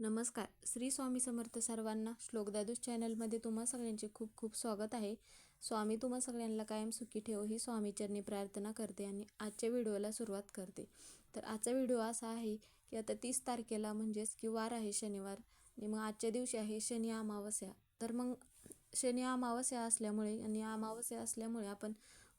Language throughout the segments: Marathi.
नमस्कार. श्री स्वामी समर्थ सर्वांना श्लोकदादूस चॅनलमध्ये तुम्हा सगळ्यांचे खूप खूप स्वागत आहे. स्वामी तुम्हा सगळ्यांना कायम सुखी ठेव ही स्वामीचरणी प्रार्थना करते आणि आजच्या व्हिडिओला सुरुवात करते. तर आजचा व्हिडिओ असा आहे की आता तीस तारखेला म्हणजेच की वार आहे शनिवार आणि मग आजच्या दिवशी आहे शनी अमावस्या. तर मग शनी अमावस्या असल्यामुळे आणि अमावस्या असल्यामुळे आपण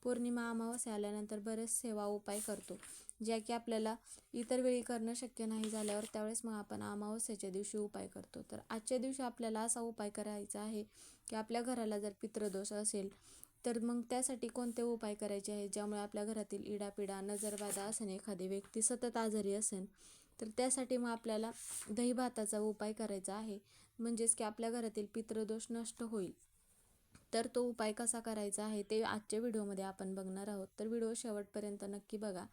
पौर्णिमा अमावस्या आल्यानंतर बरेच सेवा उपाय करतो. ज्या की आपल्याला इतर वेळी करणं शक्य नाही झाल्यावर त्यावेळेस मग आपण अमावस्याच्या दिवशी उपाय करतो. तर आजच्या दिवशी आपल्याला असा उपाय करायचा आहे की आपल्या घराला जर पितृदोष असेल तर मग त्यासाठी कोणते उपाय करायचे आहेत ज्यामुळे आपल्या घरातील इडापिडा नजरबाधा असेल एखादी व्यक्ती सतत आजारी असेल तर त्यासाठी मग आपल्याला दही भाताचा उपाय करायचा आहे. म्हणजेच की आपल्या घरातील पितृदोष नष्ट होईल. तर तो उपाय कसा करायचा आहे ते आजच्या व्हिडिओमध्ये आपण बघणार आहोत. तर व्हिडिओ शेवटपर्यंत नक्की बघा.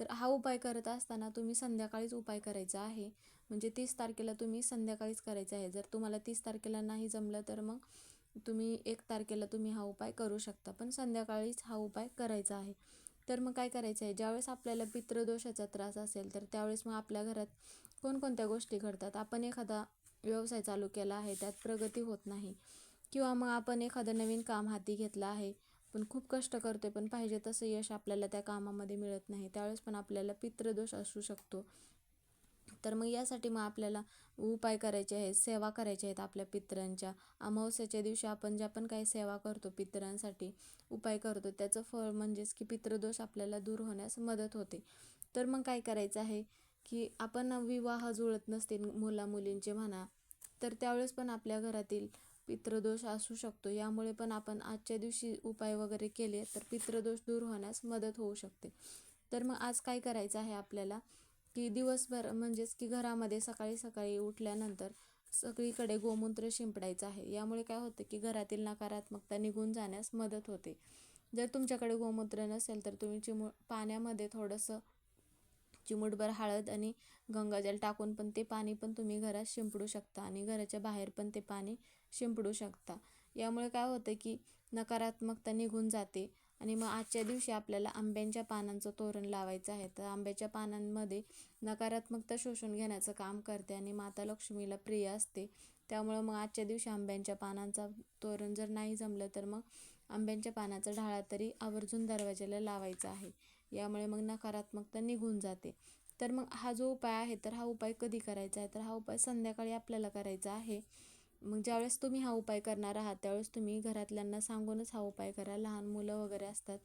तर हा उपाय करत असताना तुम्ही संध्याकाळीच उपाय करायचा आहे. म्हणजे तीस तारखेला तुम्ही संध्याकाळीच करायचा आहे. जर तुम्हाला तीस तारखेला नाही जमलं तर मग तुम्ही एक तारखेला तुम्ही हा उपाय करू शकता. पण संध्याकाळीच हा उपाय करायचा आहे. तर मग काय करायचं आहे? ज्यावेळेस आपल्याला पितृदोषाचा त्रास असेल तर त्यावेळेस मग आपल्या घरात कोणकोणत्या गोष्टी घडतात? आपण एखादा व्यवसाय चालू केला आहे त्यात प्रगती होत नाही. किंवा मग आपण एखादं नवीन काम हाती घेतलं आहे पण खूप कष्ट करतो आहे पण पाहिजे तसं यश आपल्याला त्या कामामध्ये मिळत नाही. त्यावेळेस पण आपल्याला पितृदोष असू शकतो. तर मग यासाठी मग आपल्याला उपाय करायचे आहेत सेवा करायच्या आहेत आपल्या पितरांच्या. अमावस्याच्या दिवशी आपण ज्या पण काही सेवा करतो पितरांसाठी उपाय करतो त्याचं फळ म्हणजेच की पितृदोष आपल्याला दूर होण्यास मदत होते. तर मग काय करायचं आहे की आपण विवाह जुळत नसतील मुला मुलींचे म्हणा तर त्यावेळेस पण आपल्या घरातील पितृदोष असू शकतो. यामुळे पण आपण आजच्या दिवशी उपाय वगैरे केले तर पितृदोष दूर होण्यास मदत होऊ शकते. तर मग आज काय करायचं आहे आपल्याला? की दिवसभर म्हणजेच की घरामध्ये सकाळी सकाळी उठल्यानंतर सगळीकडे गोमूत्र शिंपडायचं आहे. यामुळे काय होतं की घरातील नकारात्मकता निघून जाण्यास मदत होते. जर तुमच्याकडे गोमूत्र नसेल तर तुम्ही चिमू पाण्यामध्ये थोडंसं चिमूटभर हळद आणि गंगाजल टाकून पण ते पाणी पण तुम्ही घरात शिंपडू शकता आणि घराच्या बाहेर पण ते पाणी शिंपडू शकता. यामुळे काय होतं की नकारात्मकता निघून जाते आणि मग आजच्या दिवशी आपल्याला आंब्यांच्या पानांचं तोरण लावायचं आहे. तर आंब्याच्या पानांमध्ये नकारात्मकता शोषून घेण्याचं काम करते आणि माता लक्ष्मीला प्रिय असते. त्यामुळं मग आजच्या दिवशी आंब्यांच्या पानांचा तोरण जर नाही जमलं तर मग आंब्यांच्या पानाचा ढाळा तरी आवर्जून दरवाजाला लावायचा आहे. यामुळे मग नकारात्मकता निघून जाते. तर मग हा जो उपाय आहे तर हा उपाय कधी करायचा आहे? तर हा उपाय संध्याकाळी आपल्याला करायचा आहे. मग ज्यावेळेस तुम्ही हा उपाय करणार आहात त्यावेळेस तुम्ही घरातल्यांना सांगूनच हा उपाय करा. लहान मुलं वगैरे असतात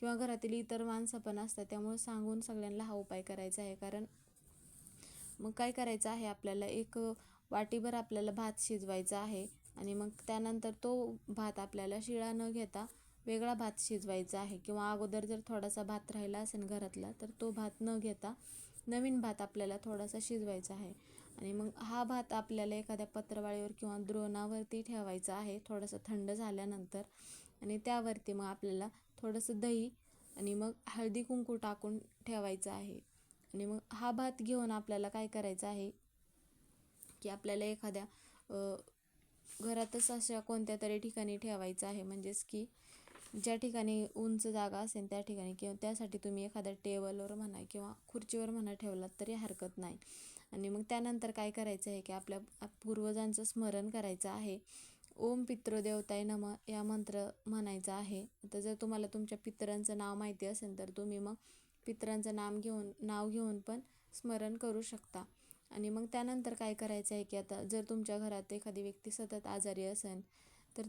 किंवा घरातील इतर माणसं पण असतात त्यामुळे सांगून सगळ्यांना हा उपाय करायचा आहे. कारण मग काय करायचं आहे आपल्याला? एक वाटीभर आपल्याला भात शिजवायचा आहे आणि मग त्यानंतर तो भात आपल्याला शिळा न घेता वेगळा भात शिजवायचा आहे किंवा अगोदर जर थोडासा भात राहिला असेल घरातला तर तो भात न घेता नवीन भात आपल्याला थोडासा शिजवायचा आहे. आणि मग हा भात आपल्याला एखाद्या पत्रवाळीवर किंवा द्रोणावरती ठेवायचा आहे थोडंसं थंड झाल्यानंतर. आणि त्यावरती मग आपल्याला थोडंसं दही आणि मग हळदी कुंकू टाकून ठेवायचं आहे. आणि मग हा भात घेऊन आपल्याला काय करायचं आहे की आपल्याला एखाद्या घरातच अशा कोणत्या तरी ठिकाणी ठेवायचं आहे म्हणजेच की ज्या ठिकाणी उंच जागा असेल त्या ठिकाणी किंवा त्यासाठी तुम्ही एखाद्या टेबलवर म्हणा किंवा खुर्चीवर म्हणा ठेवलात तरी हरकत नाही. आणि मग त्यानंतर काय करायचं आहे की आपल्या पूर्वजांचं स्मरण करायचं आहे. ओम पितृदेवताय नम या मंत्र म्हणायचा आहे. तर जर तुम्हाला तुमच्या पितरांचं नाव माहिती असेल तर तुम्ही मग पितरांचं नाम घेऊन नाव घेऊन पण स्मरण करू शकता. आणि मग त्यानंतर काय करायचं आहे की आता जर तुमच्या घरात एखादी व्यक्ती सतत आजारी असेल तर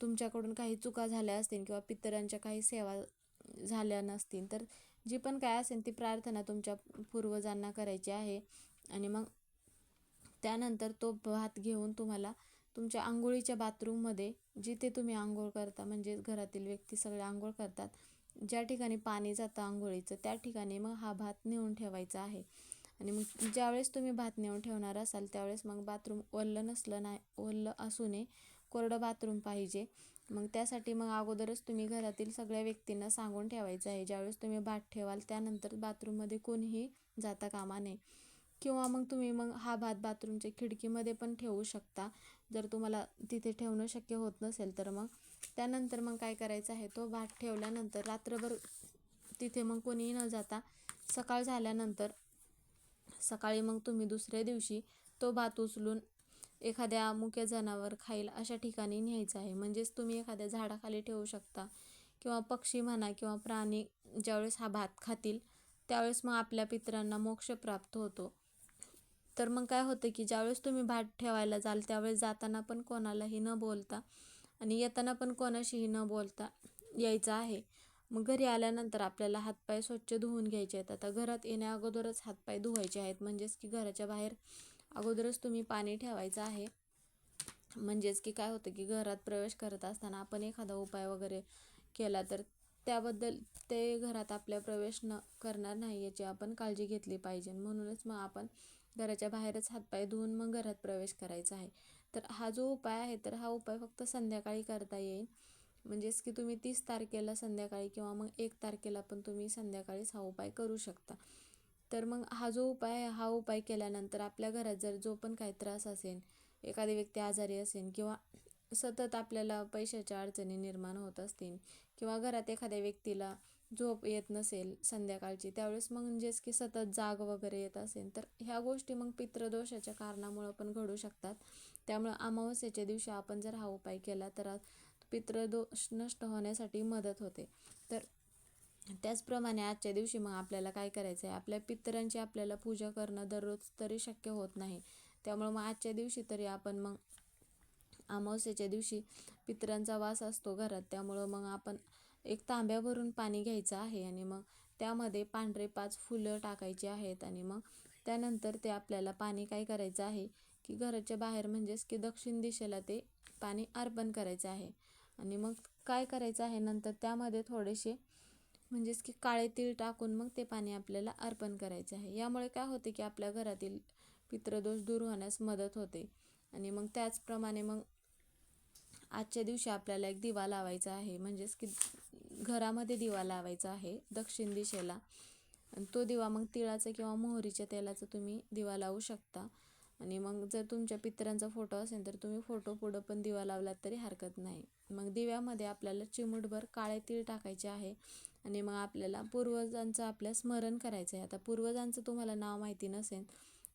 तुमच्याकडून काही चुका झाल्या असतील किंवा पितरांच्या काही सेवा झाल्या नसतील तर जी पण काय असेल ती प्रार्थना तुमच्या पूर्वजांना करायची आहे. आणि मग त्यानंतर तो भात घेऊन तुम्हाला तुमच्या आंघोळीच्या बाथरूममध्ये जिथे तुम्ही आंघोळ करता म्हणजे घरातील व्यक्ती सगळे आंघोळ करतात ज्या ठिकाणी पाणी जातं आंघोळीचं त्या ठिकाणी मग हा भात नेऊन ठेवायचा आहे. आणि मग ज्यावेळेस तुम्ही भात नेऊन ठेवणार असाल त्यावेळेस मग बाथरूम ओल्लं नसलं नाही ओल्लं असू नये कोरडं बाथरूम पाहिजे. मग त्यासाठी मग अगोदरच तुम्ही घरातील सगळ्या व्यक्तींना सांगून ठेवायचं आहे. ज्यावेळेस तुम्ही भात ठेवाल त्यानंतर बाथरूममध्ये कोणीही जाता कामा नये. किंवा मग तुम्ही मग हा भात बाथरूमच्या खिडकीमध्ये पण ठेवू शकता. जर तुम्हाला तिथे ठेवणं शक्य होत नसेल तर मग. त्यानंतर मग काय करायचं आहे तो भात ठेवल्यानंतर रात्रभर तिथे मग कोणीही न जाता सकाळ झाल्यानंतर सकाळी मग तुम्ही दुसऱ्या दिवशी तो भात उचलून एखाद्या मुक्या जनावर खाईल अशा ठिकाणी न्यायचं आहे. म्हणजेच तुम्ही एखाद्या झाडाखाली ठेवू शकता किंवा पक्षी म्हणा किंवा प्राणी ज्यावेळेस हा भात खातील त्यावेळेस मग आपल्या पितरांना मोक्ष प्राप्त होतो. तर मग काय होतं की ज्यावेळेस तुम्ही भात ठेवायला जाल त्यावेळेस जाताना पण कोणालाही न बोलता आणि येताना पण कोणाशीही न बोलता यायचं आहे. मग घरी आल्यानंतर आपल्याला हातपाय स्वच्छ धुवून घ्यायचे आहेत. आता घरात येण्या अगोदरच हातपाय धुवायचे आहेत. म्हणजेच की घराच्या बाहेर अगोदरच तुम्ही पाणी ठेवायचं आहे. म्हणजेच की काय होतं की घरात प्रवेश करत असताना आपण एखादा उपाय वगैरे केला तर त्याबद्दल ते घरात आपल्या प्रवेश न करणार नाही याची आपण काळजी घेतली पाहिजे. म्हणूनच मग आपण घराच्या बाहेरच हातपाय धुवून मग घरात प्रवेश करायचा आहे. तर हा जो उपाय आहे तर हा उपाय फक्त संध्याकाळी करता येईल. म्हणजेच की तुम्ही तीस तारखेला संध्याकाळी किंवा मग एक तारखेला पण तुम्ही संध्याकाळीच हा उपाय करू शकता. तर मग हा जो उपाय आहे हा उपाय केल्यानंतर आपल्या घरात जर जो पण काही त्रास असेल एखादी व्यक्ती आजारी असेल किंवा सतत आपल्याला पैशाच्या अडचणी निर्माण होत असतील किंवा घरात एखाद्या व्यक्तीला झोप येत नसेल संध्याकाळची त्यावेळेस मग म्हणजेच की सतत जाग वगैरे येत असेल तर ह्या गोष्टी मग पितृदोषाच्या कारणामुळं पण घडू शकतात. त्यामुळं अमावस्येच्या दिवशी आपण जर हा उपाय केला तर पितृदोष नष्ट होण्यासाठी मदत होते. तर त्याचप्रमाणे आजच्या दिवशी मग आपल्याला काय करायचं आहे आपल्या पितरांची आपल्याला पूजा करणं दररोज तरी शक्य होत नाही. त्यामुळं मग आजच्या दिवशी तरी आपण मग अमावस्येच्या दिवशी पितरांचा वास असतो घरात. त्यामुळं मग आपण एक तांब्यावरून पाणी घ्यायचं आहे आणि मग त्यामध्ये पांढरे पाच फुलं टाकायची आहेत आणि मग त्यानंतर ते आपल्याला पाणी काय करायचं आहे की घराच्या बाहेर म्हणजेच की दक्षिण दिशेला ते पाणी अर्पण करायचं आहे. आणि मग काय करायचं आहे? नंतर त्यामध्ये थोडेसे म्हणजेच की काळे तीळ टाकून मग ते पाणी आपल्याला अर्पण करायचे आहे. यामुळे काय होते की आपल्या घरातील पित्रदोष दूर होण्यास मदत होते. आणि मग त्याचप्रमाणे मग आजच्या दिवशी आपल्याला एक दिवा लावायचा आहे. म्हणजेच की घरामध्ये दिवा लावायचा आहे दक्षिण दिशेला. आणि तो दिवा मग तिळाचा किंवा मोहरीच्या तेलाचा तुम्ही दिवा लावू शकता. आणि मग जर तुमच्या पितरांचा फोटो असेल तर तुम्ही फोटो पुढं पण दिवा लावलात तरी हरकत नाही. मग दिव्यामध्ये आपल्याला चिमूटभर काळे तीळ टाकायचे आहे. आणि मग आपल्याला पूर्वजांचं आपल्या स्मरण करायचं आहे. आता पूर्वजांचं तुम्हाला नाव माहिती नसेल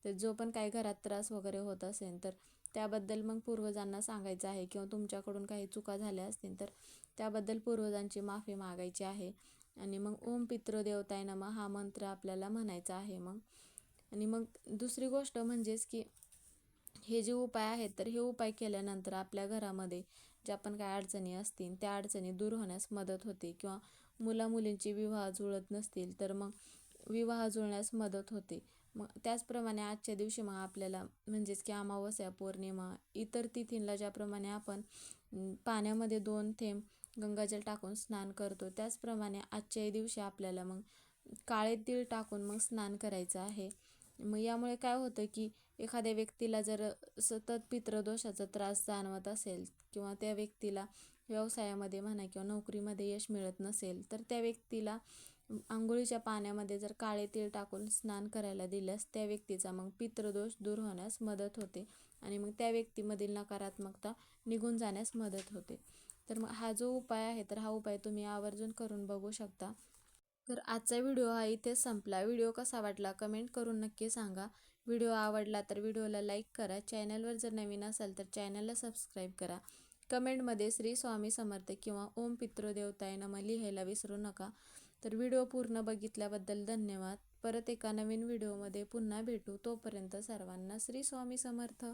तर जो पण काही घरात त्रास वगैरे होत असेल तर त्याबद्दल मग पूर्वजांना सांगायचं आहे किंवा तुमच्याकडून काही चुका झाल्या असतील तर त्याबद्दल पूर्वजांची माफी मागायची आहे. आणि मग ओम पितृदेवताय नमा हा मंत्र आपल्याला म्हणायचा आहे मग. आणि मग दुसरी गोष्ट म्हणजेच की हे जे उपाय आहेत तर हे उपाय केल्यानंतर आपल्या घरामध्ये ज्या पण काय अडचणी असतील त्या अडचणी दूर होण्यास मदत होते किंवा मुलामुलींची विवाह जुळत नसतील तर मग विवाह जुळण्यास मदत होते. मग त्याचप्रमाणे आजच्या दिवशी मग आपल्याला म्हणजेच की अमावस्या पौर्णिमा इतर तिथींला ज्याप्रमाणे आपण पाण्यामध्ये दोन थेंब गंगाजल टाकून स्नान करतो त्याचप्रमाणे आजच्याही दिवशी आपल्याला मग काळे तीळ टाकून मग स्नान करायचं आहे. मग यामुळे काय होतं की एखाद्या व्यक्तीला जर सतत पितृदोषाचा त्रास जाणवत असेल किंवा त्या व्यक्तीला व्यवसायामध्ये म्हणा किंवा नोकरीमध्ये यश मिळत नसेल तर त्या व्यक्तीला आंघोळीच्या पाण्यामध्ये जर काळे तीळ टाकून स्नान करायला दिल्यास त्या व्यक्तीचा मग पितृदोष दूर होण्यास मदत होते आणि मग त्या व्यक्तीमधील नकारात्मकता निघून जाण्यास मदत होते. तर मग हा जो उपाय आहे तर हा उपाय तुम्ही आवर्जून करून बघू शकता. तर आजचा व्हिडिओ हा इथेच संपला. व्हिडिओ कसा वाटला कमेंट करून नक्की सांगा. व्हिडिओ आवडला तर व्हिडिओला लाईक करा. चॅनलवर जर नवीन असाल तर चॅनलला सबस्क्राईब करा. कमेंटमध्ये श्री स्वामी समर्थ किंवा ओम पितृदेवताय नम लिहायला विसरू नका. तर व्हिडिओ पूर्ण बघितल्याबद्दल धन्यवाद. परत एका नवीन व्हिडिओमध्ये पुन्हा भेटू. तोपर्यंत सर्वांना श्री स्वामी समर्थ.